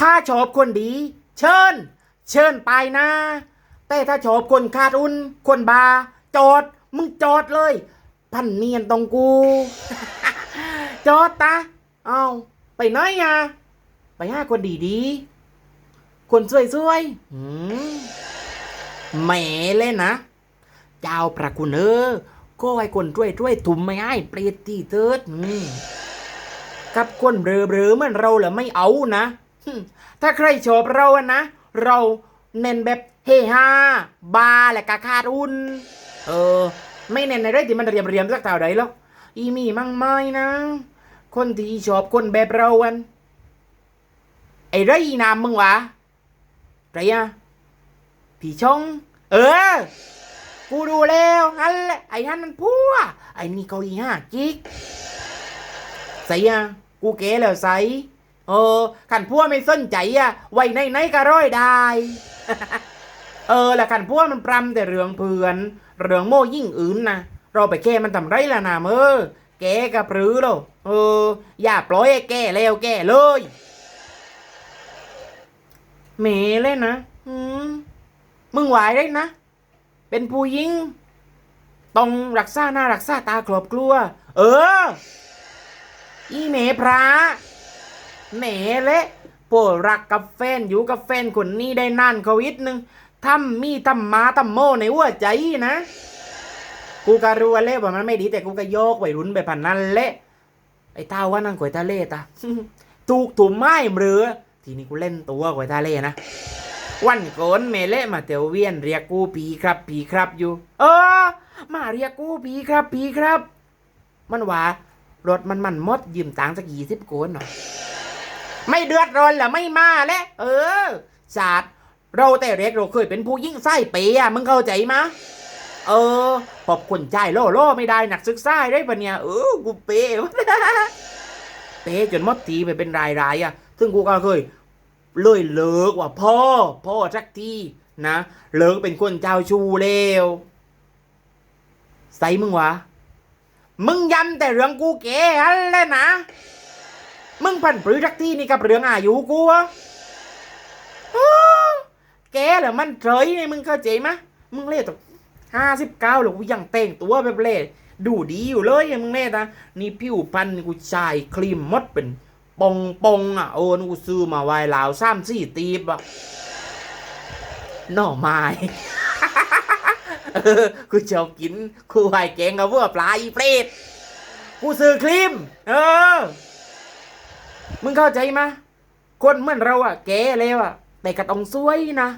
ถ้าชอบคนดี เชิญ เชิญไปนะ แต่ถ้าชอบคนขาดอุนคนบา จอด มึงจอดเลย พันเนียนตรงกู จอดตาเอาไปไหนอะ ไปหาคนดีดีคนสวยๆหืมแหมเลยนะ เจ้าพระคุณเออก็ให้คนช่วยช่วยถุมไม่ให้เปรตที่เติดอืมกับคนเบลอเบลอเหมือนเราเหรอไม่เอานะ ถ้าใครชอบเราอะนะ เราเน้นแบบเฮฮาบาและกาคาดอุ่น เออ ไม่เน้นในเรื่องที่มันเรียมเรียมสักเท่าใดหรอกอีมีมั่งไม่นะ คนที่ชอบคนแบบเราอัน ไอ้ไรอีนามมึงวะไรอะพี่ชง เออ กูดูแล้วฮันแหละไอ้ฮันมันพัวไอ้นี่เขาอีห้าจิกใส่อะกูเก๋แล้วใส่ เออขันพัวไม่สนใจอะไว้ในไหนก็ร้อยได้ เออแล้วขันพัวมันปรำแต่เรื่องเพื่อน เรื่องโม่ยิ่งอื่นนะเราไปแก้มันทำไรล่ะนามเออแกกับปรือโลเออ อย่าปล่อยให้แกแล้วแกเลยเมเลยนะอืมมึงไหวได้นะ เป็นผู้หญิงต้องรักษาหน้ารักษาตาครอบครัว เออ อีเมพระ แหมเละโปรดรักกับแฟนอยู่กับแฟนคนนี้ได้นานเขาวิดหนึ่งทำมีทำมาทำโมในหัวใจนะ กูก็รู้ว่าเละว่ามันไม่ดีแต่กูก็โยกไว้รุนไปพันนั้นเละไอ้เท้าว่านั่งก๋วยตาเล่ตาถูกถุมไม้เรือทีนี้กูเล่นตัวก๋วยตาเล่นะวันโกนเมเละมาเตียวเวียนเรียกกูผีครับผีครับอยู่ เออ มาเรียกกูผีครับผีครับ มันว่ารถมันมันมดยืมตังค์สักยี่สิบโกนหน่อย ไม่เดือดร้อนแหละไม่มาแล้วเออศาสตร์เราแต่เรียกเราเคยเป็นผู้ยิ่งไส้เปียมึงเข้าใจมะเออพอบคนใจโล่โล่ไม่ได้หนักศึกษาได้ปะเนี่ยเออกูเปย์เปย์จนมดทีไปเป็นรายรายๆอะ ซึ่งกูก็เคยเลยเลิกว่าพ่อ พ่อสักทีนะเลิกเป็นคนเจ้าชู้แล้วใส่มึงวะ มึงย้ำแต่เรื่องกูเก๋ฮันแหละนะ มึงพันปรือสักที่นี่กับเรื่องอายุกูอะแกเหรอมันเฉยนี่มึงเข้าใจมะมึงเล่ตกห้าสิบเก้าหรอกูยังแต่งตัวแบบเล่ดูดีอยู่เลยอะมึงเล่นะนี่ผิวพันธ์กูชายครีมมดเป็นปองปองอะโอนกูซื้อมาไว้ลาวซ้ำสี่ตีบอะหน่อไม้กูชอบกินกูไห้แกงกับเวอร์ปลาอีเปรตกูซื้อครีม เออ มึงเข้าใจไหมคนเหมือนเราอะแกแล้วอะแต่ก็ต้องสวยนะ